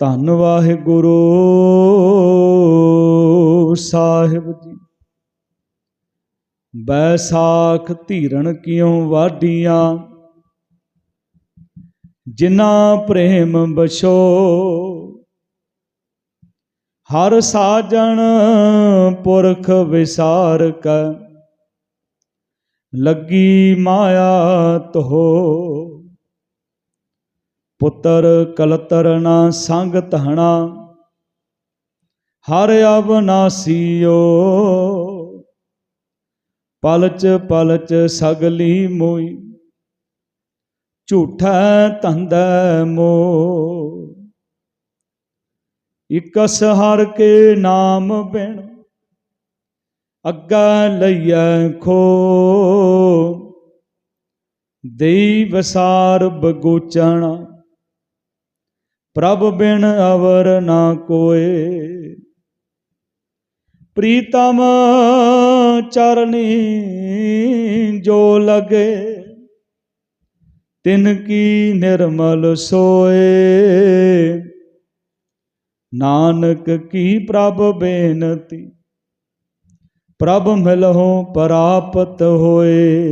ਧੰਨ ਵਾਹਿਗੁਰੂ ਸਾਹਿਬ ਜੀ। ਬੈਸਾਖ ਧੀਰਣ ਕਿਉ ਵਾਡੀਆਂ ਜਿਨ੍ਹਾਂ ਪ੍ਰੇਮ ਬਸੋ ਹਰ ਸਾਜਣ ਪੁਰਖ ਵਿਸਾਰ ਕੈ ਲੱਗੀ ਮਾਇਆ ਤੋ ਪੁੱਤਰ ਕਲਤਰ ਨਾ ਸੰਗ ਧਣਾ, ਹਰ ਅਬਨਾਸੀਓ ਪਲਚ ਪਲਚ ਸਗਲੀ ਮੋਈ, ਝੂਠਾ ਧੰਦਾ ਮੋ ਇਕਸ ਹਰ ਕੇ ਨਾਮ ਬਿਨ, ਅੱਗਾ ਲਈਐ ਖੋ ਦੇਈ ਵਸਾਰ ਬਗੋਚਣਾ ਪ੍ਰਭ ਬਿਨ ਅਵਰ ਨਾ ਕੋਏ। ਪ੍ਰੀਤਮ ਚਰਨੀ ਜੋ ਲਗੇ, ਤਿਨ ਕੀ ਨਿਰਮਲ ਸੋਏ। ਨਾਨਕ ਕੀ ਪ੍ਰਭ ਬੇਨਤੀ, ਪ੍ਰਭ ਮਿਲਹੁ ਪ੍ਰਾਪਤ ਹੋਏ।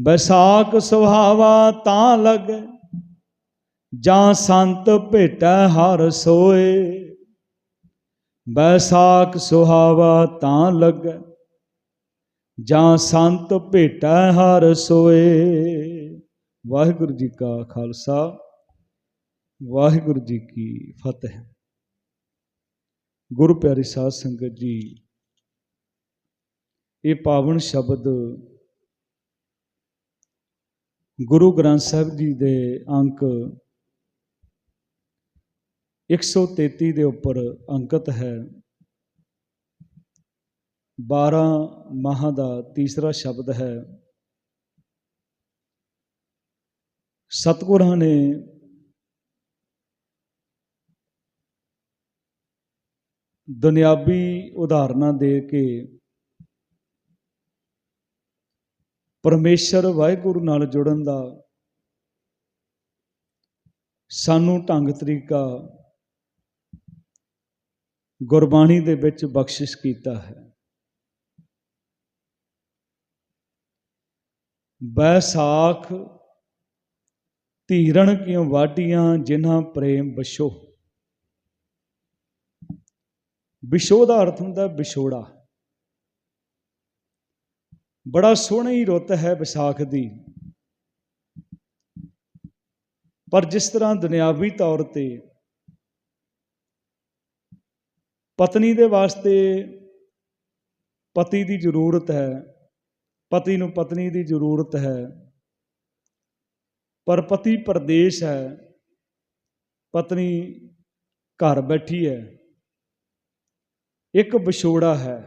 ਬੈਸਾਖ ਸੁਹਾਵਾ ਤਾਂ ਲਗੇ ਜਾਂ ਸੰਤ ਭੇਟੈ ਹਰ ਸੋਏ। ਬੈਸਾਖ ਸੁਹਾਵਾ ਤਾਂ ਲੱਗੈ, ਜਾਂ ਸੰਤ ਭੇਟੈ ਹਰ ਸੋਏ। ਵਾਹਿਗੁਰੂ ਜੀ ਕਾ ਖਾਲਸਾ, ਵਾਹਿਗੁਰੂ ਜੀ ਕੀ ਫਤਿਹ। ਗੁਰੂ ਪਿਆਰੀ ਸਾਧ ਸੰਗਤ ਜੀ, ਇਹ ਪਾਵਨ ਸ਼ਬਦ ਗੁਰੂ ਗ੍ਰੰਥ ਸਾਹਿਬ ਜੀ ਦੇ ਅੰਕ 133 ਦੇ ਉੱਪਰ ਅੰਕਿਤ ਹੈ। 12 ਮਾਹ ਦਾ ਤੀਸਰਾ ਸ਼ਬਦ ਹੈ। ਸਤਿਗੁਰਾਂ ਨੇ ਦੁਨਿਆਵੀ ਉਦਾਹਰਨਾਂ ਦੇ ਕੇ ਪਰਮੇਸ਼ਰ ਵਾਹਿਗੁਰੂ ਨਾਲ ਜੁੜਨ ਦਾ ਸਾਨੂੰ ਢੰਗ, ਤਰੀਕਾ ਗੁਰਬਾਣੀ ਦੇ ਵਿੱਚ ਬਖਸ਼ਿਸ਼ ਕੀਤਾ ਹੈ। ਬੈਸਾਖ ਧੀਰਣ ਕਿਉ ਵਾਡੀਆਂ ਜਿਨ੍ਹਾਂ ਪ੍ਰੇਮ ਬਸ਼ੋ ਵਿਸ਼ੋ ਦਾ ਅਰਥ ਹੁੰਦਾ ਵਿਛੋੜਾ। ਬੜਾ ਸੋਹਣੀ ਰੁੱਤ ਹੈ ਵਿਸਾਖ ਦੀ। ਪਰ ਜਿਸ ਤਰ੍ਹਾਂ ਦੁਨਿਆਵੀ ਤੌਰ ਤੇ ਪਤਨੀ ਦੇ ਵਾਸਤੇ ਪਤੀ ਦੀ ਜ਼ਰੂਰਤ ਹੈ, ਪਤੀ ਨੂੰ ਪਤਨੀ ਦੀ ਜ਼ਰੂਰਤ ਹੈ, ਪਰ ਪਤੀ ਪਰਦੇਸ਼ ਹੈ, ਪਤਨੀ ਘਰ ਬੈਠੀ ਹੈ, ਇੱਕ ਵਿਛੋੜਾ ਹੈ,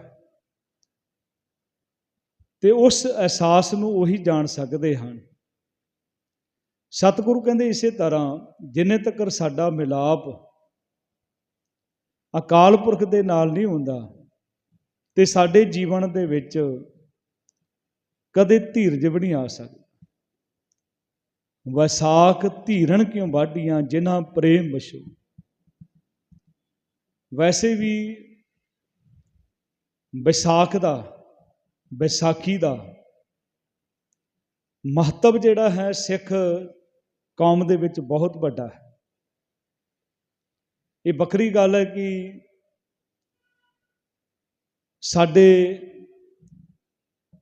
ਤੇ ਉਸ ਅਹਿਸਾਸ ਨੂੰ ਉਹੀ ਜਾਣ ਸਕਦੇ ਹਨ। ਸਤਿਗੁਰੂ ਕਹਿੰਦੇ ਇਸੇ ਤਰ੍ਹਾਂ, ਜਿੰਨੇ ਤੱਕ ਸਾਡਾ ਮਿਲਾਪ ਅਕਾਲ ਪੁਰਖ ਦੇ ਨਾਲ ਨਹੀਂ ਹੁੰਦਾ ਤੇ ਸਾਡੇ ਜੀਵਨ ਦੇ ਵਿੱਚ ਕਦੇ ਧੀਰਜ ਵੀ ਨਹੀਂ ਆ ਸਕਦੀ। ਵਿਸਾਖ ਧੀਰਣ ਕਿਉਂ ਵਾਢੀਆਂ ਜਿਨ੍ਹਾਂ ਪ੍ਰੇਮ ਬਸ਼ੋ ਵੈਸੇ ਵੀ ਵਿਸਾਖ ਦਾ, ਵਿਸਾਖੀ ਦਾ ਮਹੱਤਵ ਜਿਹੜਾ ਹੈ ਸਿੱਖ ਕੌਮ ਦੇ ਵਿੱਚ ਬਹੁਤ ਵੱਡਾ ਹੈ। ਇਹ ਵੱਖਰੀ ਗੱਲ ਹੈ ਕਿ ਸਾਡੇ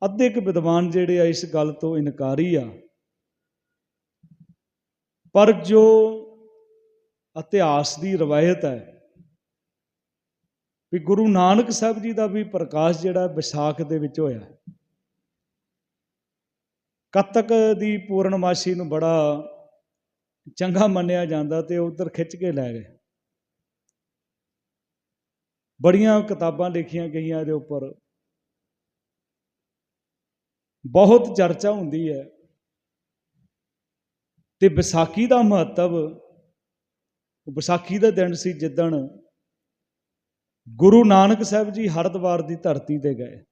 ਅੱਧੇ ਕੁ ਵਿਦਵਾਨ ਜਿਹੜੇ ਆ ਇਸ ਗੱਲ ਤੋਂ ਇਨਕਾਰੀ ਆ। ਪਰ ਜੋ ਇਤਿਹਾਸ ਦੀ ਰਵਾਇਤ ਹੈ ਵੀ ਗੁਰੂ ਨਾਨਕ ਸਾਹਿਬ ਜੀ ਦਾ ਵੀ ਪ੍ਰਕਾਸ਼ ਜਿਹੜਾ ਵਿਸਾਖ ਦੇ ਵਿੱਚ ਹੋਇਆ। ਕੱਤਕ ਦੀ ਪੂਰਨਮਾਸ਼ੀ ਨੂੰ ਬੜਾ ਚੰਗਾ ਮੰਨਿਆ ਜਾਂਦਾ ਤੇ ਉਧਰ ਖਿੱਚ ਕੇ ਲੈ ਗਏ। ਬੜੀਆਂ ਕਿਤਾਬਾਂ ਲਿਖੀਆਂ ਗਈਆਂ ਇਹਦੇ ਉੱਪਰ। ਬਹੁਤ ਚਰਚਾ ਹੁੰਦੀ ਹੈ ਤੇ ਵਿਸਾਖੀ ਦਾ ਮਹੱਤਵ ਵਿਸਾਖੀ ਦਾ ਦਿਨ ਸੀ ਜਿੱਦਣ ਗੁਰੂ ਨਾਨਕ ਸਾਹਿਬ ਜੀ ਹਰਿਦੁਆਰ ਦੀ ਧਰਤੀ ਤੇ ਗਏ।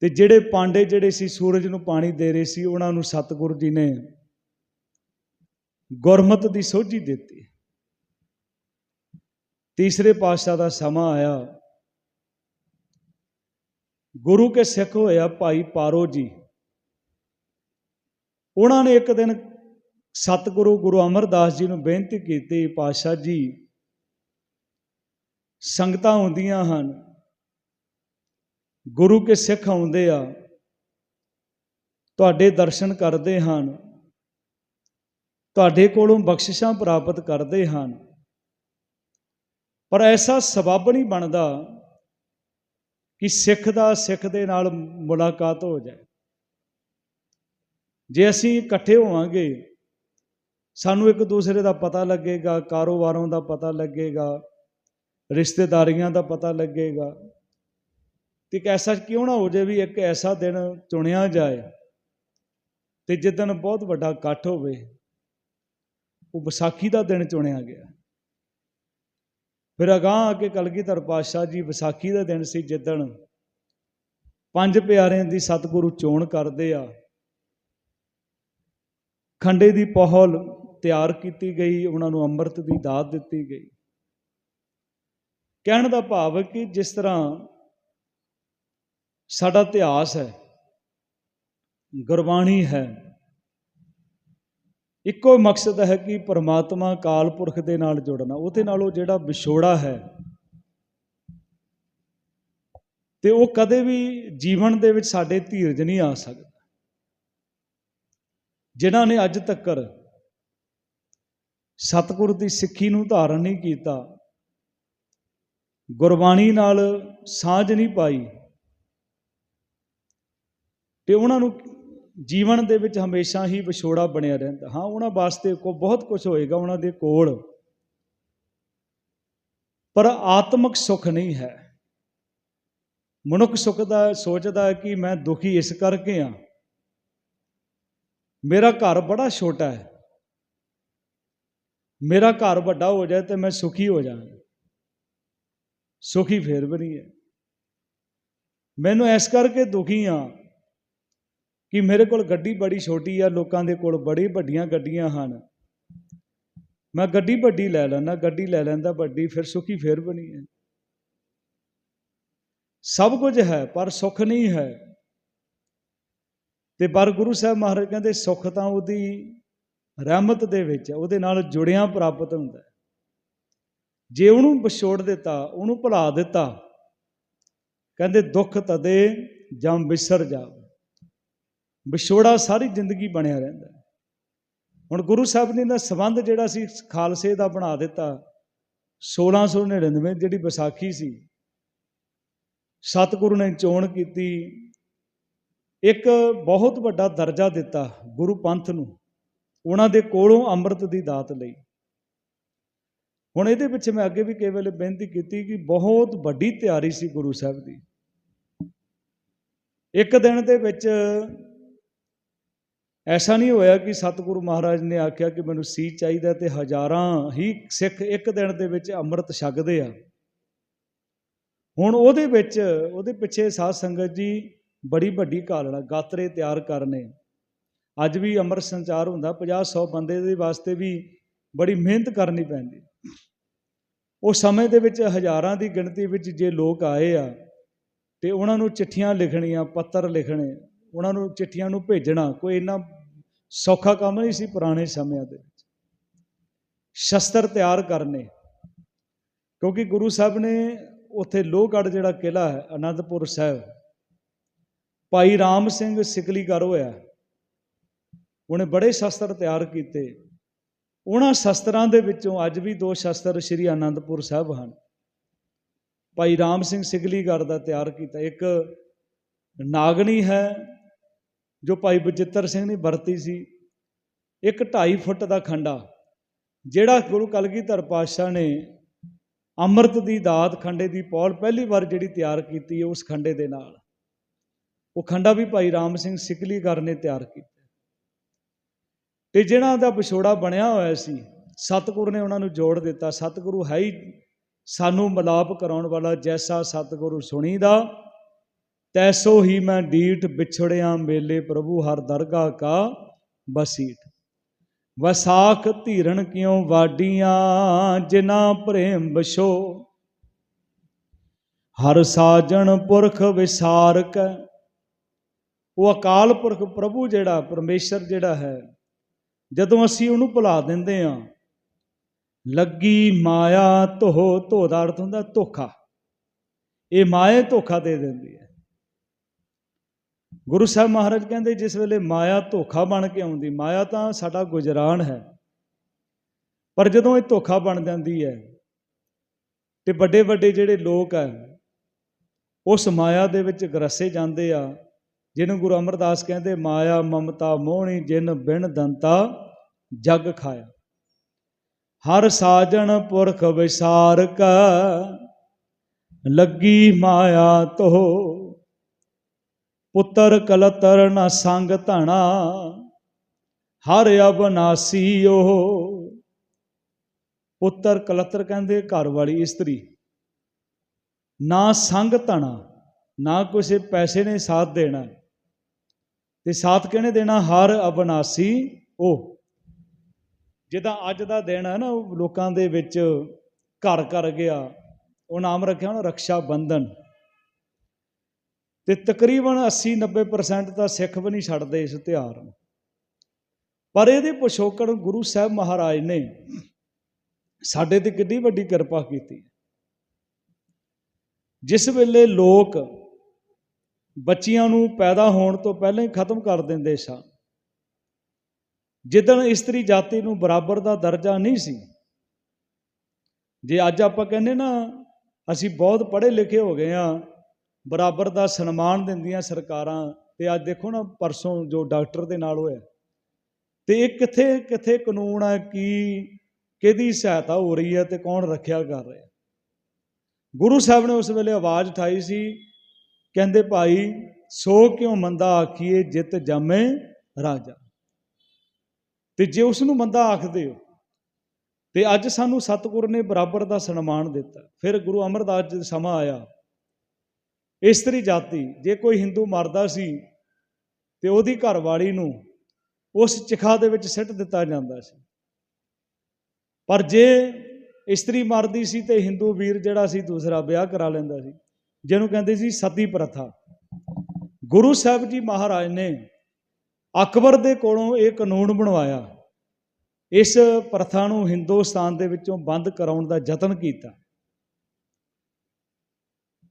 ਤੇ ਜਿਹੜੇ ਪਾਂਡੇ ਜਿਹੜੇ ਸੀ, ਸੂਰਜ ਨੂੰ ਪਾਣੀ ਦੇ ਰਹੇ ਸੀ, ਉਹਨਾਂ ਨੂੰ ਸਤਿਗੁਰੂ ਜੀ ਨੇ ਗੁਰਮਤ ਦੀ ਸੋਝੀ ਦਿੱਤੀ। ਤੀਸਰੇ ਪਾਤਸ਼ਾਹ ਦਾ ਸਮਾਂ ਆਇਆ। ਗੁਰੂ ਕੇ ਸਿੱਖ ਹੋਇਆ ਭਾਈ ਪਾਰੋ ਜੀ। ਉਹਨਾਂ ਨੇ ਇੱਕ ਦਿਨ ਸਤਿਗੁਰੂ ਗੁਰੂ ਅਮਰਦਾਸ ਜੀ ਨੂੰ ਬੇਨਤੀ ਕੀਤੀ, ਪਾਤਸ਼ਾਹ ਜੀ, ਸੰਗਤਾਂ ਆਉਂਦੀਆਂ ਹਨ। ਗੁਰੂ ਕੇ ਸਿੱਖ ਆਉਂਦੇ ਆ। ਤੁਹਾਡੇ ਦਰਸ਼ਨ ਕਰਦੇ ਹਨ। ਤੁਹਾਡੇ ਕੋਲੋਂ ਬਖਸ਼ਿਸ਼ਾਂ ਪ੍ਰਾਪਤ ਕਰਦੇ ਹਨ। ਪਰ ਐਸਾ ਸਬਬ ਨਹੀਂ ਬਣਦਾ ਕਿ ਸਿੱਖ ਦਾ ਸਿੱਖ ਦੇ ਨਾਲ ਮੁਲਾਕਾਤ ਹੋ ਜਾਏ। ਜੇ ਅਸੀਂ ਇਕੱਠੇ ਹੋਵਾਂਗੇ, ਸਾਨੂੰ ਇੱਕ ਦੂਸਰੇ ਦਾ ਪਤਾ ਲੱਗੇਗਾ, ਕਾਰੋਬਾਰਾਂ ਦਾ ਪਤਾ ਲੱਗੇਗਾ, ਰਿਸ਼ਤੇਦਾਰੀਆਂ ਦਾ ਪਤਾ ਲੱਗੇਗਾ। ਤੇ ਇੱਕ ਐਸਾ ਕਿਉਂ ਨਾ ਹੋ ਜਾਏ ਵੀ ਇੱਕ ਐਸਾ ਦਿਨ ਚੁਣਿਆ ਜਾਏ ਤੇ ਜਿੱਦਣ ਬਹੁਤ ਵੱਡਾ ਇਕੱਠ ਹੋਵੇ, ਉਹ ਵਿਸਾਖੀ ਦਾ ਦਿਨ ਚੁਣਿਆ ਗਿਆ। ਫਿਰ ਅਗਾਂਹ ਆ ਕੇ ਕਲਗੀਧਰ ਪਾਤਸ਼ਾਹ ਜੀ ਵਿਸਾਖੀ ਦਾ ਦਿਨ ਸੀ ਜਿੱਦਣ ਪੰਜ ਪਿਆਰਿਆਂ ਦੀ ਸਤਿਗੁਰੂ ਚੋਣ ਕਰਦੇ ਆ। ਖੰਡੇ ਦੀ ਪਹਲ ਤਿਆਰ ਕੀਤੀ ਗਈ, ਉਹਨਾਂ ਨੂੰ ਅੰਮ੍ਰਿਤ ਦੀ ਦਾਤ ਦਿੱਤੀ ਗਈ। ਕਹਿਣ ਦਾ ਭਾਵ ਕਿ ਜਿਸ ਤਰ੍ਹਾਂ ਸਾਡਾ ਇਤਿਹਾਸ ਹੈ, ਗੁਰਬਾਣੀ ਹੈ ਇੱਕੋ ਮਕਸਦ ਹੈ ਕਿ ਪਰਮਾਤਮਾ ਕਾਲ ਪੁਰਖ ਦੇ ਨਾਲ ਜੁੜਨਾ। ਉਹਦੇ ਨਾਲ ਉਹ ਜਿਹੜਾ ਵਿਛੋੜਾ ਹੈ, ਤੇ ਉਹ ਕਦੇ ਵੀ ਜੀਵਨ ਦੇ ਵਿੱਚ ਸਾਡੇ ਧੀਰਜ ਨਹੀਂ ਆ ਸਕਦਾ। ਜਿਨ੍ਹਾਂ ਨੇ ਅੱਜ ਤੱਕ ਸਤਿਗੁਰ ਦੀ ਸਿੱਖੀ ਨੂੰ ਧਾਰਨ ਨਹੀਂ ਕੀਤਾ, ਗੁਰਬਾਣੀ ਨਾਲ ਸਾਝ ਨਹੀਂ ਪਾਈ, ਤੇ ਉਹਨਾਂ ਨੂੰ ਜੀਵਨ ਦੇ ਵਿੱਚ ਹਮੇਸ਼ਾ ਹੀ ਵਿਛੋੜਾ ਬਣਿਆ ਰਹਿੰਦਾ। ਹਾਂ, ਉਹਨਾਂ ਵਾਸਤੇ ਕੋ ਬਹੁਤ ਕੁਝ ਹੋਏਗਾ, ਉਹਨਾਂ ਦੇ ਕੋਲ। ਪਰ ਆਤਮਿਕ ਸੁੱਖ ਨਹੀਂ ਹੈ। ਮਨੁੱਖ ਸੁੱਖ ਦਾ, ਸੋਚਦਾ ਹੈ ਕਿ ਮੈਂ ਦੁਖੀ ਇਸ ਕਰਕੇ ਆ ਮੇਰਾ ਘਰ ਬੜਾ ਛੋਟਾ ਹੈ। ਮੇਰਾ ਘਰ ਵੱਡਾ ਹੋ ਜਾਏ ਤੇ ਮੈਂ ਸੁਖੀ ਹੋ ਜਾਵਾਂ। ਸੁਖੀ ਫੇਰ ਵੀ ਨਹੀਂ ਹੈ। ਮੈਨੂੰ ਇਸ ਕਰਕੇ ਦੁਖੀ ਆ ਕਿ ਮੇਰੇ ਕੋਲ ਗੱਡੀ ਬੜੀ ਛੋਟੀ ਆ, ਲੋਕਾਂ ਦੇ ਕੋਲ ਬੜੀ ਵੱਡੀਆਂ ਗੱਡੀਆਂ ਹਨ। ਮੈਂ ਗੱਡੀ ਵੱਡੀ ਲੈ ਲੈਣਾ ਗੱਡੀ ਲੈ ਲੈਂਦਾ ਵੱਡੀ, ਫਿਰ ਸੁਖੀ ਫੇਰ ਬਣੀ ਹੈ। ਸਭ ਕੁਝ ਹੈ, ਪਰ ਸੁੱਖ ਨਹੀਂ ਹੈ। ਤੇ ਪਰ ਗੁਰੂ ਸਾਹਿਬ ਮਹਾਰਾਜ ਕਹਿੰਦੇ, ਸੁੱਖ ਤਾਂ ਉਹਦੀ ਰਹਿਮਤ ਦੇ ਵਿੱਚ ਉਹਦੇ ਨਾਲ ਜੁੜਿਆਂ ਪ੍ਰਾਪਤ ਹੁੰਦਾ ਜੇ ਉਹਨੂੰ ਵਿਛੋੜ ਦਿੱਤਾ, ਉਹਨੂੰ ਭੁਲਾ ਦਿੱਤਾ, ਕਹਿੰਦੇ ਦੁੱਖ ਤਦੇ ਜਮ ਵਿਸਰ ਜਾ ਵਿਛੋੜਾ ਸਾਰੀ ਜ਼ਿੰਦਗੀ ਬਣਿਆ ਰਹਿੰਦਾ ਹੁਣ ਗੁਰੂ ਸਾਹਿਬ ਨੇ ਦਾ ਸਬੰਧ ਜਿਹੜਾ ਸੀ, ਖਾਲਸੇ ਦਾ ਬਣਾ ਦਿੱਤਾ 1699 ਜਿਹੜੀ ਵਿਸਾਖੀ ਸੀ, ਸਤਿਗੁਰੂ ਨੇ ਚੋਣ ਕੀਤੀ, ਇੱਕ ਬਹੁਤ ਵੱਡਾ ਦਰਜਾ ਦਿੱਤਾ ਗੁਰੂ ਪੰਥ ਨੂੰ, ਉਹਨਾਂ ਦੇ ਕੋਲੋਂ ਅੰਮ੍ਰਿਤ ਦੀ ਦਾਤ ਲਈ। ਹੁਣ ਇਹਦੇ ਪਿੱਛੇ ਮੈਂ ਅੱਗੇ ਵੀ ਕਈ ਵੇਲੇ ਬੇਨਤੀ ਕੀਤੀ ਕਿ ਬਹੁਤ ਵੱਡੀ ਤਿਆਰੀ ਸੀ ਗੁਰੂ ਸਾਹਿਬ ਦੀ। ਇੱਕ ਦਿਨ ਦੇ ਵਿੱਚ ਐਸਾ ਨਹੀਂ ਹੋਇਆ ਕਿ ਸਤਿਗੁਰੂ ਮਹਾਰਾਜ ਨੇ ਆਖਿਆ ਕਿ ਮੈਨੂੰ ਸੀ ਚਾਹੀਦਾ ਤੇ ਹਜ਼ਾਰਾਂ ਹੀ ਸਿੱਖ ਇੱਕ ਦਿਨ ਦੇ ਵਿੱਚ ਅੰਮ੍ਰਿਤ ਛਕਦੇ ਆ। ਹੁਣ ਉਹਦੇ ਵਿੱਚ, ਉਹਦੇ ਪਿੱਛੇ ਸਾਧ ਸੰਗਤ ਜੀ ਬੜੀ ਵੱਡੀ ਘਾਲਣਾ ਗਾਤਰੇ ਤਿਆਰ ਕਰਨੇ। ਅੱਜ ਵੀ ਅੰਮ੍ਰਿਤ ਸੰਚਾਰ ਹੁੰਦਾ 50 100 ਬੰਦੇ ਦੇ ਵਾਸਤੇ ਵੀ ਬੜੀ ਮਿਹਨਤ ਕਰਨੀ ਪੈਂਦੀ। ਉਹ ਸਮੇਂ ਦੇ ਵਿੱਚ ਹਜ਼ਾਰਾਂ ਦੀ ਗਿਣਤੀ ਵਿੱਚ ਜੇ ਲੋਕ ਆਏ ਆ, ਤੇ ਉਹਨਾਂ ਨੂੰ ਚਿੱਠੀਆਂ ਲਿਖਣੀਆਂ, ਪੱਤਰ ਲਿਖਣੇ ਉਹਨਾਂ ਨੂੰ ਚਿੱਠੀਆਂ ਨੂੰ ਭੇਜਣਾ ਕੋਈ ਇੰਨਾ ਸੌਖਾ ਕੰਮ ਨਹੀਂ ਸੀ ਪੁਰਾਣੇ ਸਮਿਆਂ ਦੇ ਵਿੱਚ। ਸ਼ਸਤਰ ਤਿਆਰ ਕਰਨੇ, ਕਿਉਂਕਿ ਗੁਰੂ ਸਾਹਿਬ ਨੇ ਉੱਥੇ ਲੋਹਗੜ੍ਹ ਜਿਹੜਾ ਕਿਲਾ ਹੈ, ਅਨੰਦਪੁਰ ਸਾਹਿਬ, ਭਾਈ ਰਾਮ ਸਿੰਘ ਸਿਕਲੀਗਰ ਹੋਇਆ। ਉਹਨੇ ਬੜੇ ਸ਼ਸਤਰ ਤਿਆਰ ਕੀਤੇ। ਉਹਨਾਂ ਸ਼ਸਤਰਾਂ ਦੇ ਵਿੱਚੋਂ ਅੱਜ ਵੀ ਦੋ ਸ਼ਸਤਰ ਸ੍ਰੀ ਅਨੰਦਪੁਰ ਸਾਹਿਬ ਹਨ। ਭਾਈ ਰਾਮ ਸਿੰਘ ਸਿਕਲੀਗਰ ਦਾ ਤਿਆਰ ਕੀਤਾ। ਇੱਕ ਨਾਗਣੀ ਹੈ ਜੋ ਭਾਈ ਬਚਿੱਤਰ ਸਿੰਘ ਨੇ ਵਰਤੀ ਸੀ, ਇੱਕ 2.5 ਫੁੱਟ ਦਾ ਖੰਡਾ, ਜਿਹੜਾ ਗੁਰੂ ਕਲਗੀਧਰ ਪਾਤਸ਼ਾਹ ਨੇ ਅੰਮ੍ਰਿਤ ਦੀ ਦਾਤ ਖੰਡੇ ਦੀ ਪੌਲ ਪਹਿਲੀ ਵਾਰ ਜਿਹੜੀ ਤਿਆਰ ਕੀਤੀ ਹੈ ਉਸ ਖੰਡੇ ਦੇ ਨਾਲ। ਉਹ ਖੰਡਾ ਵੀ ਭਾਈ ਰਾਮ ਸਿੰਘ ਸਿਕਲੀਗਰ ਨੇ ਤਿਆਰ ਕੀਤਾ। ਤੇ ਜਿਹਨਾਂ ਦਾ ਵਿਛੋੜਾ ਬਣਿਆ ਹੋਇਆ ਸੀ, ਸਤਿਗੁਰੂ ਨੇ ਉਹਨਾਂ ਨੂੰ ਜੋੜ ਦਿੱਤਾ। ਸਤਿਗੁਰੂ ਹੈ ਹੀ ਸਾਨੂੰ ਮਿਲਾਪ ਕਰਾਉਣ ਵਾਲਾ, ਜੈਸਾ ਸਤਿਗੁਰੂ ਸੁਣੀਦਾ ਤੈਸੋ ਹੀ ਮੈਂ ਡੀਠ ਵਿਛੜਿਆ ਮੇਲੇ ਪ੍ਰਭੂ ਹਰ ਦਰਗਾਹ ਕਾ ਬਸੀਠ। ਵਸਾਖ ਧੀਰਨ ਕਿਉ ਵਾਡੀਆਂ ਜਿਨਾ ਪ੍ਰੇਮ ਬਸ਼ੋ ਹਰ ਸਾਜਣ ਪੁਰਖ ਵਿਸਾਰਕ ਉਹ ਅਕਾਲ ਪੁਰਖ ਪ੍ਰਭੂ ਜਿਹੜਾ, ਪਰਮੇਸ਼ਰ ਜਿਹੜਾ ਹੈ, ਜਦੋਂ ਅਸੀਂ ਉਹਨੂੰ ਭੁਲਾ ਦਿੰਦੇ ਹਾਂ, ਲੱਗੀ ਮਾਇਆ ਧੋ ਧੋ ਦਾ ਅਰਥ ਹੁੰਦਾ ਧੋਖਾ। ਇਹ ਮਾਇਆ ਧੋਖਾ ਦੇ ਦਿੰਦੀ ਹੈ। ਗੁਰੂ ਸਾਹਿਬ ਮਹਾਰਾਜ ਕਹਿੰਦੇ, ਜਿਸ ਵੇਲੇ ਮਾਇਆ ਧੋਖਾ ਬਣ ਕੇ ਆਉਂਦੀ, ਮਾਇਆ ਤਾਂ ਸਾਡਾ ਗੁਜਰਾਨ ਹੈ। ਪਰ ਜਦੋਂ ਇਹ ਧੋਖਾ ਬਣ ਜਾਂਦੀ ਹੈ ਤੇ ਵੱਡੇ ਵੱਡੇ ਜਿਹੜੇ ਲੋਕ ਹੈ, ਉਸ ਮਾਇਆ ਦੇ ਵਿੱਚ ਗਰਸੇ ਜਾਂਦੇ ਆ, ਜਿਹਨੂੰ ਗੁਰੂ ਅਮਰਦਾਸ ਕਹਿੰਦੇ, ਮਾਇਆ, ਮਮਤਾ, ਮੋਹਣੀ, ਜਿਨ, ਬਿਨ, ਦੰਤਾ, ਜਗ ਖਾਇਆ। ਹਰ ਸਾਜਣ ਪੁਰਖ ਵਿਸਾਰਕ, ਲੱਗੀ ਮਾਇਆ ਤੋ ਪੁੱਤਰ ਕਲਤਰ ਨ ਸੰਗ ਧਣਾ, ਹਰ ਅਬਨਾਸੀ ਉਹ। ਪੁੱਤਰ ਕਲਤਰ ਕਹਿੰਦੇ ਘਰ ਵਾਲੀ ਇਸਤਰੀ, ਨਾ ਸੰਗ ਧਣਾ, ਨਾ ਕਿਸੇ ਪੈਸੇ ਨੇ ਸਾਥ ਦੇਣਾ। ਤੇ ਸਾਥ ਕਿਹਨੇ ਦੇਣਾ? ਹਰ ਅਬਨਾਸੀ ਉਹ। ਜਿੱਦਾਂ ਅੱਜ ਦਾ ਦਿਨ ਹੈ ਨਾ, ਉਹ ਲੋਕਾਂ ਦੇ ਵਿੱਚ ਘਰ ਘਰ ਗਿਆ, ਉਹ ਨਾਮ ਰੱਖਿਆ ਨਾ ਰਕਸ਼ਾ ਬੰਧਨ। ਤੇ ਤਕਰੀਬਨ 80 90% ਤਾਂ ਸਿੱਖ ਵੀ ਨਹੀਂ ਛੱਡਦੇ ਇਸ ਤਿਉਹਾਰ ਨੂੰ। ਪਰ ਇਹਦੇ ਪਿਛੋਕੜ ਗੁਰੂ ਸਾਹਿਬ ਮਹਾਰਾਜ ਨੇ ਸਾਡੇ ਤੇ ਕਿੰਨੀ ਵੱਡੀ ਕਿਰਪਾ ਕੀਤੀ। ਜਿਸ ਵੇਲੇ ਲੋਕ ਬੱਚਿਆਂ ਨੂੰ ਪੈਦਾ ਹੋਣ ਤੋਂ ਪਹਿਲਾਂ ਹੀ ਖਤਮ ਕਰ ਦਿੰਦੇ ਸਨ, ਜਿੱਦਣ ਇਸਤਰੀ ਜਾਤੀ ਨੂੰ ਬਰਾਬਰ ਦਾ ਦਰਜਾ ਨਹੀਂ ਸੀ, ਜੇ ਅੱਜ ਆਪਾਂ ਕਹਿੰਦੇ ਨਾ, ਅਸੀਂ ਬਹੁਤ ਪੜ੍ਹੇ ਲਿਖੇ ਹੋ ਗਏ ਆ ਬਰਾਬਰ ਦਾ ਸਨਮਾਨ ਦਿੰਦੀਆਂ ਸਰਕਾਰਾਂ ਤੇ ਅੱਜ ਦੇਖੋ ਨਾ ਪਰਸੋਂ ਜੋ ਡਾਕਟਰ ਦੇ ਨਾਲ ਹੋਇਆ, ਤੇ ਇਹ ਕਿੱਥੇ ਕਿੱਥੇ ਕਾਨੂੰਨ ਹੈ ਕੀ ਕਿਹਦੀ ਸਹਾਇਤਾ ਹੋ ਰਹੀ ਹੈ ਤੇ ਕੌਣ ਰੱਖਿਆ ਕਰ ਰਿਹਾ ਗੁਰੂ ਸਾਹਿਬ ਨੇ ਉਸ ਵੇਲੇ ਆਵਾਜ਼ ਉਠਾਈ ਸੀ, ਕਹਿੰਦੇ ਭਾਈ, ਸੋ ਕਿਉਂ ਮੰਦਾ ਆਖੀਏ ਜਿਤ ਜਾਮੇ ਰਾਜਾ? ਤੇ ਜੇ ਉਸ ਨੂੰ ਮੰਦਾ ਆਖਦੇ ਹੋ, ਤੇ ਅੱਜ ਸਾਨੂੰ ਸਤਿਗੁਰ ਨੇ ਬਰਾਬਰ ਦਾ ਸਨਮਾਨ ਦਿੱਤਾ। ਫਿਰ ਗੁਰੂ ਅਮਰਦਾਸ ਜੀ ਦਾ ਸਮਾਂ ਆਇਆ ਇਸਤਰੀ ਜਾਤੀ, ਜੇ ਕੋਈ ਹਿੰਦੂ ਮਰਦਾ ਸੀ ਤੇ ਉਹਦੀ ਘਰਵਾਲੀ ਨੂੰ ਉਸ ਚਿਖਾ ਦੇ ਵਿੱਚ ਸਿੱਟ ਦਿੱਤਾ ਜਾਂਦਾ ਸੀ। ਪਰ ਜੇ ਇਸਤਰੀ ਮਰਦੀ ਸੀ ਤੇ ਹਿੰਦੂ ਵੀਰ ਜਿਹੜਾ ਸੀ ਦੂਸਰਾ ਵਿਆਹ ਕਰਾ ਲੈਂਦਾ ਸੀ, ਜਿਹਨੂੰ ਕਹਿੰਦੇ ਸੀ ਸਤੀ ਪ੍ਰਥਾ। ਗੁਰੂ ਸਾਹਿਬ ਜੀ ਮਹਾਰਾਜ ਨੇ ਅਕਬਰ ਦੇ ਕੋਲੋਂ ਇਹ ਕਾਨੂੰਨ ਬਣਵਾਇਆ। ਇਸ ਪ੍ਰਥਾ ਨੂੰ ਹਿੰਦੁਸਤਾਨ ਦੇ ਵਿੱਚੋਂ ਬੰਦ ਕਰਾਉਣ ਦਾ ਯਤਨ ਕੀਤਾ।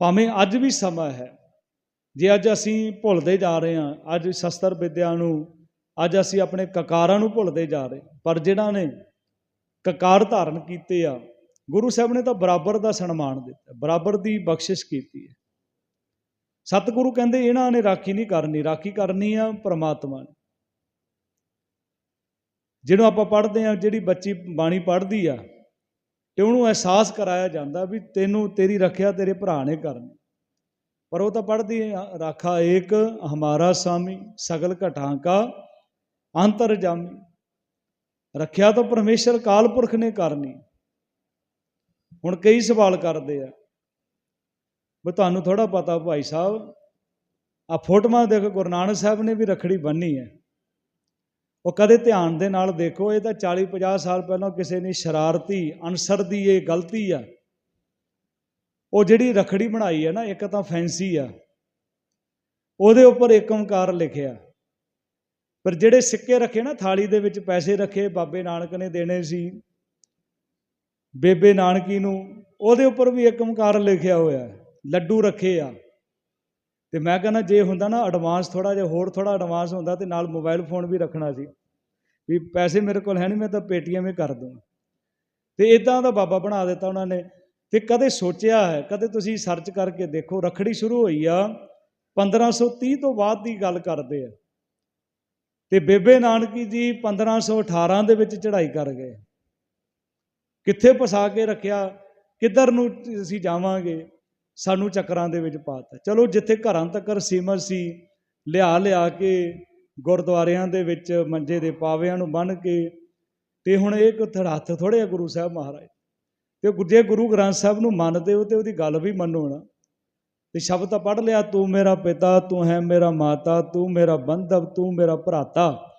ਭਾਵੇਂ ਅੱਜ ਵੀ ਸਮਾਂ ਹੈ। ਜੇ ਅੱਜ ਅਸੀਂ ਭੁੱਲਦੇ ਜਾ ਰਹੇ ਹਾਂ, ਅੱਜ ਸ਼ਸਤਰ ਵਿਦਿਆ ਨੂੰ, ਅੱਜ ਅਸੀਂ ਆਪਣੇ ਕਕਾਰਾਂ ਨੂੰ ਭੁੱਲਦੇ ਜਾ ਰਹੇ ਪਰ ਜਿਨ੍ਹਾਂ ਨੇ ਕਕਾਰ ਧਾਰਨ ਕੀਤੇ ਆ, ਗੁਰੂ ਸਾਹਿਬ ਨੇ ਤਾਂ ਬਰਾਬਰ ਦਾ ਸਨਮਾਨ ਦਿੱਤਾ, ਬਰਾਬਰ ਦੀ ਬਖਸ਼ਿਸ਼ ਕੀਤੀ ਹੈ। ਸਤਿਗੁਰੂ ਕਹਿੰਦੇ ਇਹਨਾਂ ਨੇ ਰਾਖੀ ਨਹੀਂ ਕਰਨੀ, ਰਾਖੀ ਕਰਨੀ ਆ ਪ੍ਰਮਾਤਮਾ ਨੇ। ਜਿਹਨੂੰ ਆਪਾਂ ਪੜ੍ਹਦੇ ਆ ਜਿਹੜੀ ਬੱਚੀ ਬਾਣੀ ਪੜ੍ਹਦੀ ਆ ਤੇ ਉਹਨੂੰ ਅਹਿਸਾਸ ਕਰਾਇਆ ਜਾਂਦਾ ਵੀ ਤੈਨੂੰ, ਤੇਰੀ ਰੱਖਿਆ ਤੇਰੇ ਭਰਾ ਨੇ ਕਰਨੀ। ਪਰ ਉਹ ਤਾਂ ਪੜ੍ਹਦੀ ਰਾਖਾ ਏਕ, ਹਮਾਰਾ ਸਾਮੀ, ਸਗਲ ਘਟਾਂ ਕਾ ਅੰਤਰਜਾਮੀ ਰੱਖਿਆ ਤਾਂ ਪਰਮੇਸ਼ਰ ਕਾਲ ਪੁਰਖ ਨੇ ਕਰਨੀ। ਹੁਣ ਕਈ ਸਵਾਲ ਕਰਦੇ ਆ। ਵੀ ਤੁਹਾਨੂੰ ਥੋੜਾ ਪਤਾ ਭਾਈ ਸਾਹਿਬ ਆ ਫੋਟੋਆਂ ਦੇਖ ਗੁਰੂ ਨਾਨਕ ਸਾਹਿਬ ਨੇ ਵੀ ਰਖੜੀ ਬੰਨੀ ਹੈ। ਉਹ ਕਦੇ ਧਿਆਨ ਦੇ ਨਾਲ ਦੇਖੋ, ਇਹ ਤਾਂ 40 50 ਸਾਲ ਪਹਿਲਾਂ ਕਿਸੇ ਨੇ ਸ਼ਰਾਰਤੀ ਅਨਸਰ ਦੀ ਇਹ ਗਲਤੀ ਆ। ਉਹ ਜਿਹੜੀ ਰਖੜੀ ਬਣਾਈ ਹੈ ਨਾ, ਇੱਕ ਤਾਂ ਫੈਂਸੀ ਆ। ਉਹਦੇ ਉੱਪਰ ਇੱਕ ਓੰਕਾਰ ਲਿਖਿਆ। ਪਰ ਜਿਹੜੇ ਸਿੱਕੇ ਰੱਖੇ ਨਾ, ਥਾਲੀ ਦੇ ਵਿੱਚ ਪੈਸੇ ਰੱਖੇ, ਬਾਬੇ ਨਾਨਕ ਨੇ ਦੇਣੇ ਸੀ, ਬੇਬੇ ਨਾਨਕੀ ਨੂੰ, ਉਹਦੇ ਉੱਪਰ ਵੀ ਇੱਕ ਓੰਕਾਰ ਲਿਖਿਆ ਹੋਇਆ, ਲੱਡੂ ਰੱਖੇ ਆ। ਤੇ ਮੈਂ ਕਹਿੰਦਾ ਜੇ ਹੁੰਦਾ ਨਾ ਐਡਵਾਂਸ ਥੋੜਾ ਜਿਹਾ, ਹੋਰ ਥੋੜਾ ਐਡਵਾਂਸ ਹੁੰਦਾ ਤੇ ਨਾਲ ਮੋਬਾਈਲ ਫੋਨ ਵੀ ਰੱਖਣਾ ਸੀ। ਵੀ ਪੈਸੇ ਮੇਰੇ ਕੋਲ ਹੈ ਨਹੀਂ ਮੈਂ ਤਾਂ ਪੇਟੀਐਮ ਹੀ ਕਰ ਦੂੰ ਤੇ ਇਦਾਂ ਦਾ ਬਾਬਾ ਬਣਾ ਦਿੱਤਾ ਉਹਨਾਂ ਨੇ। ਤੇ ਕਦੇ ਸੋਚਿਆ ਹੈ, ਕਦੇ ਤੁਸੀਂ ਸਰਚ ਕਰਕੇ ਦੇਖੋ, ਰਖੜੀ ਸ਼ੁਰੂ ਹੋਈ ਆ 1530 ਤੋਂ ਬਾਅਦ ਦੀ ਗੱਲ ਕਰਦੇ ਆ। ਤੇ ਬੇਬੇ ਨਾਨਕੀ ਜੀ 1518 ਦੇ ਵਿੱਚ ਚੜ੍ਹਾਈ ਕਰ ਗਏ। ਕਿੱਥੇ ਫਸਾ ਕੇ ਰੱਖਿਆ, ਕਿੱਧਰ ਨੂੰ ਅਸੀਂ ਜਾਵਾਂਗੇ? ਸਾਨੂੰ ਚੱਕਰਾਂ ਦੇ ਵਿੱਚ ਪਾਤਾ ਚਲੋ, ਜਿੱਥੇ ਘਰਾਂ ਤੱਕ ਸੀਮਤ ਸੀ, ਲਿਆ ਲਿਆ ਕੇ ਗੁਰਦੁਆਰਿਆਂ ਦੇ ਵਿੱਚ ਮੰਜੇ ਦੇ ਪਾਵਿਆਂ ਨੂੰ ਬੰਨ ਕੇ ਤੇ ਹੁਣ ਇਹ ਕੁ ਹੱਥ ਥੋੜੇ ਆ ਗੁਰੂ ਸਾਹਿਬ ਮਹਾਰਾਜ। ਤੇ ਗੁ- ਜੇ ਗੁਰੂ ਗ੍ਰੰਥ ਸਾਹਿਬ ਨੂੰ ਮੰਨਦੇ ਹੋ ਤੇ ਉਹਦੀ ਗੱਲ ਵੀ ਮੰਨੋ ਨਾ। ਤੇ ਸ਼ਬਦ ਤਾਂ ਪੜ੍ਹ ਲਿਆ, ਤੂੰ ਮੇਰਾ ਪਿਤਾ, ਤੂੰ ਹੈ ਮੇਰਾ ਮਾਤਾ, ਤੂੰ ਮੇਰਾ ਬੰਧਵ, ਤੂੰ ਮੇਰਾ ਭਰਾਤਾ,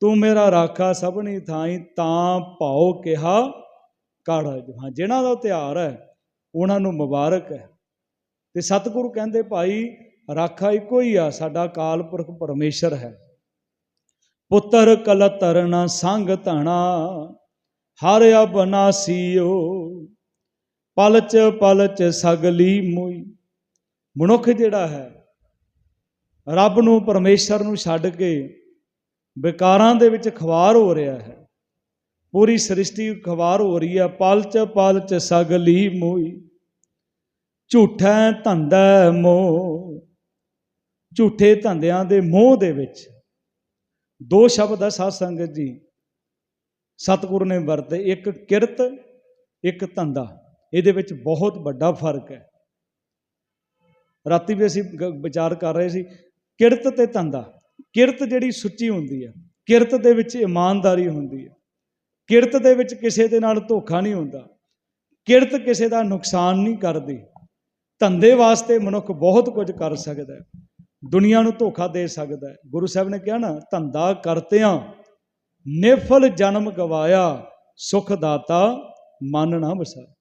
ਤੂੰ ਮੇਰਾ ਰਾਖਾ ਸਭਨੀ ਥਾਈ, ਤਾਂ ਭਾਉ ਕਿਹਾ ਕਾੜਾ ਹਾਂ ਜਿਨ੍ਹਾਂ ਦਾ ਤਿਉਹਾਰ ਹੈ, ਉਹਨਾਂ ਨੂੰ ਮੁਬਾਰਕ ਹੈ। ਤੇ ਸਤਿਗੁਰੂ ਕਹਿੰਦੇ, ਭਾਈ, ਰਾਖਾ ਇੱਕੋ ਹੀ ਆ, ਸਾਡਾ ਕਾਲ ਪੁਰਖ ਪਰਮੇਸ਼ਰ ਹੈ। ਪੁੱਤਰ ਕਲਤਰ ਨ ਸੰਗ ਧਣਾ, ਹਰ ਅਬਨਾਸੀਓ ਪਲਚ ਪਲਚ ਸਗਲੀ ਮੋਈ। ਮਨੁੱਖ ਜਿਹੜਾ ਹੈ, ਰੱਬ ਨੂੰ, ਪਰਮੇਸ਼ਰ ਨੂੰ ਛੱਡ ਕੇ ਵਿਕਾਰਾਂ ਦੇ ਵਿੱਚ ਖਵਾਰ ਹੋ ਰਿਹਾ ਹੈ। ਪੂਰੀ ਸ੍ਰਿਸ਼ਟੀ ਖਵਾਰ ਹੋ ਰਹੀ ਹੈ ਪਲਚ ਪਲਚ ਸਗਲੀ ਮੋਈ। ਝੂਠਾ ਧੰਦਾ ਮੋਹ। ਝੂਠੇ ਧੰਦਿਆਂ ਦੇ ਮੋਹ ਦੇ ਵਿੱਚ ਦੋ ਸ਼ਬਦ ਹੈ ਸਾਧ ਸੰਗਤ ਜੀ। ਸਤਿਗੁਰ ਨੇ ਵਰਤੇ, ਇੱਕ ਕਿਰਤ, ਇੱਕ ਧੰਦਾ। ਇਹਦੇ ਵਿੱਚ ਬਹੁਤ ਵੱਡਾ ਫ਼ਰਕ ਹੈ। ਰਾਤੀ ਵੀ ਅਸੀਂ ਵਿਚਾਰ ਕਰ ਰਹੇ ਸੀ, ਕਿਰਤ ਤੇ ਧੰਦਾ। ਕਿਰਤ ਜਿਹੜੀ ਸੁੱਚੀ ਹੁੰਦੀ ਹੈ, ਕਿਰਤ ਦੇ ਵਿੱਚ ਇਮਾਨਦਾਰੀ ਹੁੰਦੀ ਹੈ। ਕਿਰਤ ਦੇ ਵਿੱਚ ਕਿਸੇ ਦੇ ਨਾਲ ਧੋਖਾ ਨਹੀਂ ਹੁੰਦਾ। ਕਿਰਤ ਕਿਸੇ ਦਾ ਨੁਕਸਾਨ ਨਹੀਂ ਕਰਦੀ। ਧੰਦੇ ਵਾਸਤੇ ਮਨੁੱਖ ਬਹੁਤ ਕੁਝ ਕਰ ਸਕਦਾ ਹੈ। ਦੁਨੀਆ ਨੂੰ ਧੋਖਾ ਦੇ ਸਕਦਾ ਹੈ। ਗੁਰੂ ਸਾਹਿਬ ਨੇ ਕਿਹਾ ਨਾ, ਧੰਦਾ ਕਰਤਿਆਂ ਨਿਫਲ ਜਨਮ ਗਵਾਇਆ, ਸੁਖ ਦਾਤਾ ਮਨ ਨਾ ਵਸਾ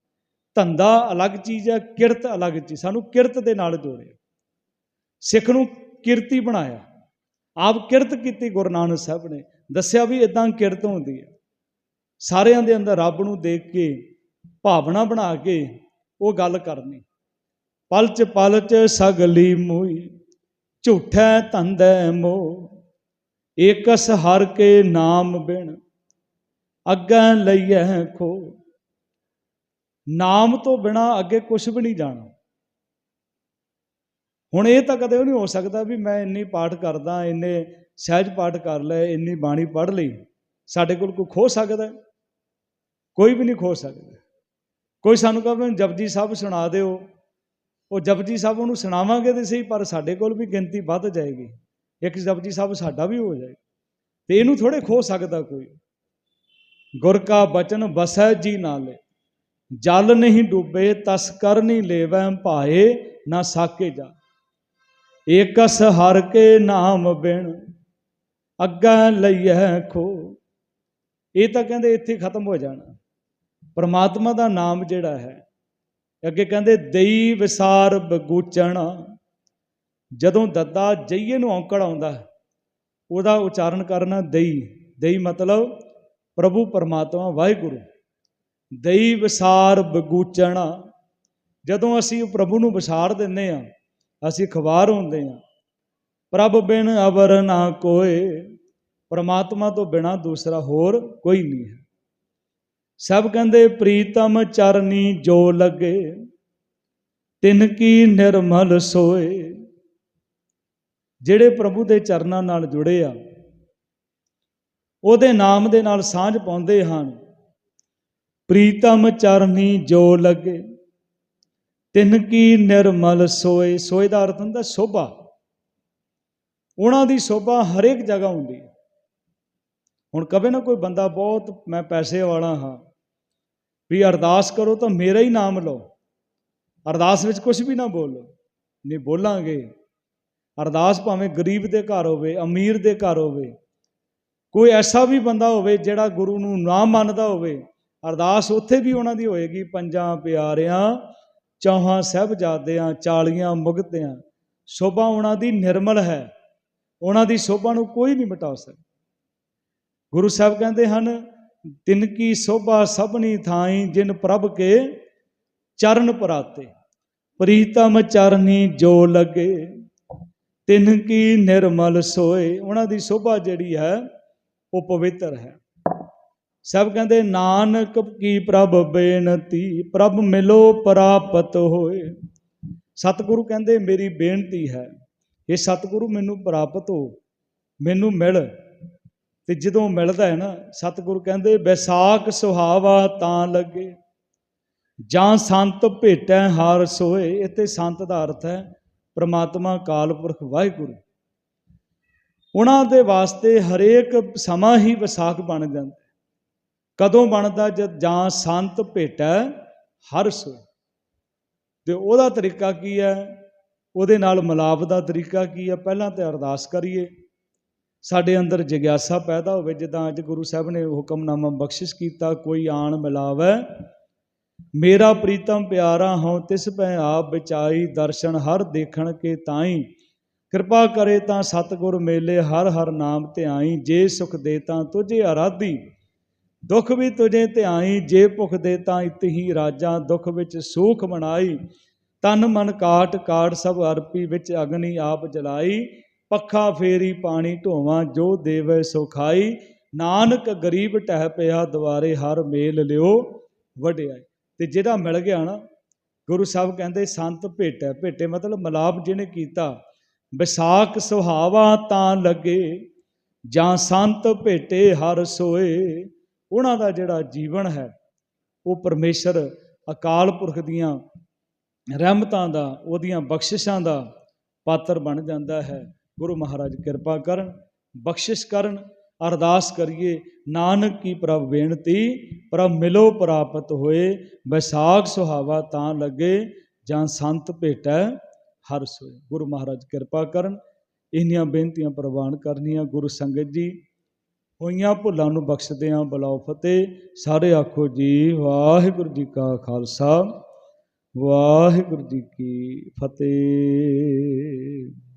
ਧੰਦਾ ਅਲੱਗ ਚੀਜ਼ ਹੈ, ਕਿਰਤ ਅਲੱਗ ਚੀਜ਼। ਸਾਨੂੰ ਕਿਰਤ ਦੇ ਨਾਲ ਜੋੜਿਆ। ਸਿੱਖ ਨੂੰ ਕਿਰਤੀ ਬਣਾਇਆ। ਆਪ ਕਿਰਤ ਕੀਤੀ ਗੁਰੂ ਨਾਨਕ ਸਾਹਿਬ ਨੇ। ਦੱਸਿਆ ਵੀ ਇਦਾਂ ਕਿਰਤ ਹੁੰਦੀ ਹੈ। ਸਾਰਿਆਂ ਦੇ ਅੰਦਰ ਰੱਬ ਨੂੰ ਦੇਖ ਕੇ, ਭਾਵਨਾ ਬਣਾ ਕੇ ਉਹ ਗੱਲ ਕਰਨੀ। ਪਲਚ ਪਲਚ ਸਗਲੀ ਮੋਈ, ਝੂਠੈ ਧੰਦੈ ਮੋ ਏਕਸ ਹਰ ਕੇ ਨਾਮ ਬਿਨ ਅੱਗੇ ਲਈਐ ਖੋ। ਨਾਮ ਤੋਂ ਬਿਨਾ ਅੱਗੇ ਕੁਝ ਵੀ ਨਹੀਂ ਜਾਣਾ। ਹੁਣ ਇਹ ਤਾਂ ਕਦੇ ਨਹੀਂ ਹੋ ਸਕਦਾ ਵੀ ਮੈਂ ਇੰਨੀ ਪਾਠ ਕਰਦਾ, ਇੰਨੇ ਸਹਿਜ ਪਾਠ ਕਰ ਲਏ, ਇੰਨੀ ਬਾਣੀ ਪੜ੍ਹ ਲਈ, ਸਾਡੇ ਕੋਲ ਕੋਈ ਖੋ ਸਕਦਾ? ਕੋਈ ਵੀ ਨਹੀਂ ਖੋ ਸਕਦਾ। ਕੋਈ ਸਾਨੂੰ ਕਹੇ, ਜਪਜੀ ਸਾਹਿਬ ਸੁਣਾ ਦਿਓ ਉਹ ਜਪਜੀ ਸਾਹਿਬ ਉਹਨੂੰ ਸੁਣਾਵਾਂਗੇ ਤੇ ਸਹੀ, ਪਰ ਸਾਡੇ ਕੋਲ ਵੀ ਗਿਣਤੀ ਵੱਧ ਜਾਏਗੀ। ਇੱਕ ਜਪਜੀ ਸਾਹਿਬ ਸਾਡਾ ਵੀ ਹੋ ਜਾਏ। ਤੇ ਇਹਨੂੰ ਥੋੜੇ ਖੋ ਸਕਦਾ ਕੋਈ। ਗੁਰ ਕਾ ਬਚਨ ਬਸੈ ਜੀ ਨਾਲੇ, ਜਲ ਨਹੀਂ ਡੁੱਬੇ, ਤਸ ਕਰ ਨਹੀਂ ਲੇਵੈ ਭਾਏ, ਨਾ ਸਾਕੇ ਜਾ। ਏਕਸ ਹਰ ਕੇ ਨਾਮ ਬਿਨ ਅੱਗਾ ਲਈਐ ਖੋ ਇਹ ਤਾਂ ਕਹਿੰਦੇ ਇੱਥੇ ਖਤਮ ਹੋ ਜਾਣਾ। ਪਰਮਾਤਮਾ ਦਾ ਨਾਮ ਜਿਹੜਾ ਹੈ ਅੱਗੇ ਕਹਿੰਦੇ, ਦਈ ਵਿਸਾਰ ਬਗੂਚਣਾ। ਜਦੋਂ ਦੱਦਾ ਜਈਏ ਨੂੰ ਔਂਕੜ ਆਉਂਦਾ ਉਹਦਾ ਉਚਾਰਨ ਕਰਨਾ ਦਈ। ਦਈ ਮਤਲਬ ਪ੍ਰਭੂ ਪਰਮਾਤਮਾ, ਵਾਹਿਗੁਰੂ। ਦਈ ਵਿਸਾਰ ਬਗੂਚਣਾ। ਜਦੋਂ ਅਸੀਂ ਪ੍ਰਭੂ ਨੂੰ ਵਿਸਾਰ ਦਿੰਦੇ ਆ ਅਸੀਂ ਖਵਾਰ ਹੁੰਦੇ ਆ ਪ੍ਰਭ ਬਿਨ ਅਵਰ ਨਾ ਕੋਏ, ਪਰਮਾਤਮਾ ਤੋਂ ਬਿਨਾ ਦੂਸਰਾ ਹੋਰ ਕੋਈ ਨਹੀਂ ਹੈ। ਸਭ ਕਹਿੰਦੇ, ਪ੍ਰੀਤਮ ਚਰਨੀ ਜੋ ਲੱਗੇ, ਤਿਨ ਕੀ ਨਿਰਮਲ ਸੋਏ। ਜਿਹੜੇ ਪ੍ਰਭੂ ਦੇ ਚਰਨਾਂ ਨਾਲ ਜੁੜੇ ਆ, ਉਹਦੇ ਨਾਮ ਦੇ ਨਾਲ ਸਾਂਝ ਪਾਉਂਦੇ ਹਨ, ਪ੍ਰੀਤਮ ਚਰਨੀ ਜੋ ਲੱਗੇ, ਤਿਨ ਕੀ ਨਿਰਮਲ ਸੋਏ। ਸੋਏ ਦਾ ਅਰਥ ਹੁੰਦਾ ਸੋਭਾ। ਉਹਨਾਂ ਦੀ ਸੋਭਾ ਹਰੇਕ ਜਗ੍ਹਾ ਹੁੰਦੀ ਹੈ। ਹੁਣ ਕਵੇ ਨਾ ਕੋਈ ਬੰਦਾ, ਬਹੁਤ ਮੈਂ ਪੈਸੇ ਵਾਲਾ ਹਾਂ ਵੀ ਅਰਦਾਸ ਕਰੋ ਤਾਂ ਮੇਰਾ ਹੀ ਨਾਮ ਲਓ। ਅਰਦਾਸ ਵਿੱਚ ਕੁਝ ਵੀ ਨਾ ਬੋਲੋ। ਨਹੀਂ ਬੋਲਾਂਗੇ। ਅਰਦਾਸ ਭਾਵੇਂ ਗਰੀਬ ਦੇ ਘਰ ਹੋਵੇ, ਅਮੀਰ ਦੇ ਘਰ ਹੋਵੇ, ਕੋਈ ਐਸਾ ਵੀ ਬੰਦਾ ਹੋਵੇ ਜਿਹੜਾ ਗੁਰੂ ਨੂੰ ਨਾ ਮੰਨਦਾ ਹੋਵੇ, ਅਰਦਾਸ ਉੱਥੇ ਵੀ ਉਹਨਾਂ ਦੀ ਹੋਏਗੀ, ਪੰਜਾਂ ਪਿਆਰਿਆਂ, ਚੌਹਾਂ ਸਾਹਿਬਜ਼ਾਦਿਆਂ, ਚਾਲੀਆਂ ਮੁਗਤਿਆਂ। ਸ਼ੋਭਾ ਉਹਨਾਂ ਦੀ ਨਿਰਮਲ ਹੈ। ਉਹਨਾਂ ਦੀ ਸ਼ੋਭਾ ਨੂੰ ਕੋਈ ਨਹੀਂ ਮਿਟਾ ਸਕਦਾ। ਗੁਰੂ ਸਾਹਿਬ ਕਹਿੰਦੇ ਹਨ ਤਿਨ ਕੀ ਸੋਭਾ ਸਭਨੀ ਥਾਈ ਜਿਨ ਪ੍ਰਭ ਕੇ ਚਰਨ ਪਰਾਤੇ। ਪ੍ਰੀਤਮ ਚਰਨੀ ਜੋ ਲਗੇ, ਤਿਨ ਕੀ ਨਿਰਮਲ ਸੋਏ। ਉਹਨਾਂ ਦੀ ਸੋਭਾ ਜਿਹੜੀ ਹੈ, ਉਹ ਪਵਿੱਤਰ ਹੈ। ਸਭ ਕਹਿੰਦੇ, ਨਾਨਕ ਕੀ ਪ੍ਰਭ ਬੇਨਤੀ, ਪ੍ਰਭ ਮਿਲੋ ਪ੍ਰਾਪਤ ਹੋਏ। ਸਤਿਗੁਰੂ ਕਹਿੰਦੇ, ਮੇਰੀ ਬੇਨਤੀ ਹੈ ਇਹ ਸਤਿਗੁਰੂ, ਮੈਨੂੰ ਪ੍ਰਾਪਤ ਹੋ, ਮੈਨੂੰ ਮਿਲ। ਤੇ ਜਦੋਂ ਮਿਲਦਾ ਹੈ ਨਾ, ਸਤਿਗੁਰੂ ਕਹਿੰਦੇ ਵਿਸਾਖ ਸੁਹਾਵਾ ਤਾਂ ਲੱਗੇ, ਜਾਂ ਸੰਤ ਭੇਟੈ ਹਾਰ ਸੋਏ। ਇੱਥੇ ਸੰਤ ਦਾ ਅਰਥ ਹੈ, ਪ੍ਰਮਾਤਮਾ ਕਾਲ ਪੁਰਖ ਵਾਹਿਗੁਰੂ। ਉਹਨਾਂ ਦੇ ਵਾਸਤੇ ਹਰੇਕ ਸਮਾਂ ਹੀ ਵਿਸਾਖ ਬਣ ਜਾਂਦਾ ਕਦੋਂ ਬਣਦਾ? ਜਦ ਜਾਂ ਸੰਤ ਭੇਟੈ ਹਰ ਸੋਏ। ਤੇ ਉਹਦਾ ਤਰੀਕਾ ਕੀ ਹੈ? ਉਹਦੇ ਨਾਲ ਮਿਲਾਪ ਦਾ ਤਰੀਕਾ ਕੀ ਹੈ? ਪਹਿਲਾਂ ਤੇ ਅਰਦਾਸ ਕਰੀਏ। ਸਾਡੇ ਅੰਦਰ ਜਿਗਿਆਸਾ ਪੈਦਾ ਹੋਵੇ, ਜਿੱਦਾਂ ਅੱਜ ਗੁਰੂ ਸਾਹਿਬ ਨੇ ਹੁਕਮਨਾਮਾ ਬਖਸ਼ਿਸ਼ ਕੀਤਾ, ਕੋਈ ਆਣ ਮਿਲਾਵੇ। ਮੇਰਾ ਪ੍ਰੀਤਮ ਪਿਆਰਾ ਹਉ ਤਿਸ ਪੈ ਆਪ ਵਿਚਾਈ ਦਰਸ਼ਨ ਹਰ ਦੇਖਣ ਕੇ ਤਾਈ। ਕਿਰਪਾ ਕਰੇ ਤਾਂ ਸਤਿਗੁਰ ਮੇਲੇ ਹਰ ਹਰ ਨਾਮ ਧਿਆਈ ਜੇ ਸੁਖ ਦੇ ਤਾਂ ਤੁਝੇ ਆਰਾਧੀ। ਦੁੱਖ ਵੀ ਤੁਝੇ ਧਿਆਈ ਜੇ ਭੁਖ ਦੇ ਤਾਂ ਇਤਹੀ ਰਾਜਾਂ, ਦੁੱਖ ਵਿੱਚ ਸੂਖ ਮਨਾਈ। ਤਨ ਮਨ ਕਾਟ ਕਾਟ ਸਭ ਅਰਪੀ ਵਿੱਚ ਅਗਨੀ ਆਪ ਜਲਾਈ। ਪੱਖਾ ਫੇਰੀ ਪਾਣੀ ਢੋਵਾਂ, ਜੋ ਦੇਵੇ ਸੁਖਾਈ ਨਾਨਕ ਗਰੀਬ ਟਹਿ ਪਿਆ, ਦੁਆਰੇ ਹਰ ਮੇਲ ਲਿਓ, ਵਡਿਆਈ। ਤੇ ਜਿਹੜਾ ਮਿਲ ਗਿਆ ਨਾ, ਗੁਰੂ ਸਾਹਿਬ ਕਹਿੰਦੇ, ਸੰਤ ਭੇਟੈ। ਭੇਟੇ ਮਤਲਬ ਮਲਾਪ ਜਿਹਨੇ ਕੀਤਾ, ਵਿਸਾਖ ਸੁਹਾਵਾ ਤਾਂ ਲੱਗੇ, ਜਾਂ ਸੰਤ ਭੇਟੇ ਹਰ ਸੋਏ। ਉਹਨਾਂ ਦਾ ਜਿਹੜਾ ਜੀਵਨ ਹੈ, ਉਹ ਪਰਮੇਸ਼ਰ ਅਕਾਲ ਪੁਰਖ ਦੀਆਂ ਰਹਿਮਤਾਂ ਦਾ, ਉਹਦੀਆਂ ਬਖਸ਼ਿਸ਼ਾਂ ਦਾ ਪਾਤਰ ਬਣ ਜਾਂਦਾ ਹੈ। ਗੁਰੂ ਮਹਾਰਾਜ ਕਿਰਪਾ ਕਰਨ, ਬਖਸ਼ਿਸ਼ ਕਰਨ, ਅਰਦਾਸ ਕਰੀਏ, ਨਾਨਕ ਕੀ ਪ੍ਰਭ ਬੇਨਤੀ ਪ੍ਰਭ ਮਿਲੋ ਪ੍ਰਾਪਤ ਹੋਏ ਵਿਸਾਖ ਸੁਹਾਵਾ ਤਾਂ ਲੱਗੇ, ਜਾਂ ਸੰਤ ਭੇਟੈ ਹਰ ਸੋਏ। ਗੁਰੂ ਮਹਾਰਾਜ ਕਿਰਪਾ ਕਰਨ, ਇੰਨੀਆਂ ਬੇਨਤੀਆਂ ਪ੍ਰਵਾਨ ਕਰਨੀਆਂ ਗੁਰੂ ਸੰਗਤ ਜੀ। ਹੋਈਆਂ ਭੁੱਲਾਂ ਨੂੰ ਬਖਸ਼ਦਿਆਂ ਬਲਾਉ ਫਤਿਹ। ਸਾਰੇ ਆਖੋ ਜੀ, ਵਾਹਿਗੁਰੂ ਜੀ ਕਾ ਖਾਲਸਾ, ਵਾਹਿਗੁਰੂ ਜੀ ਕੀ ਫਤਿਹ।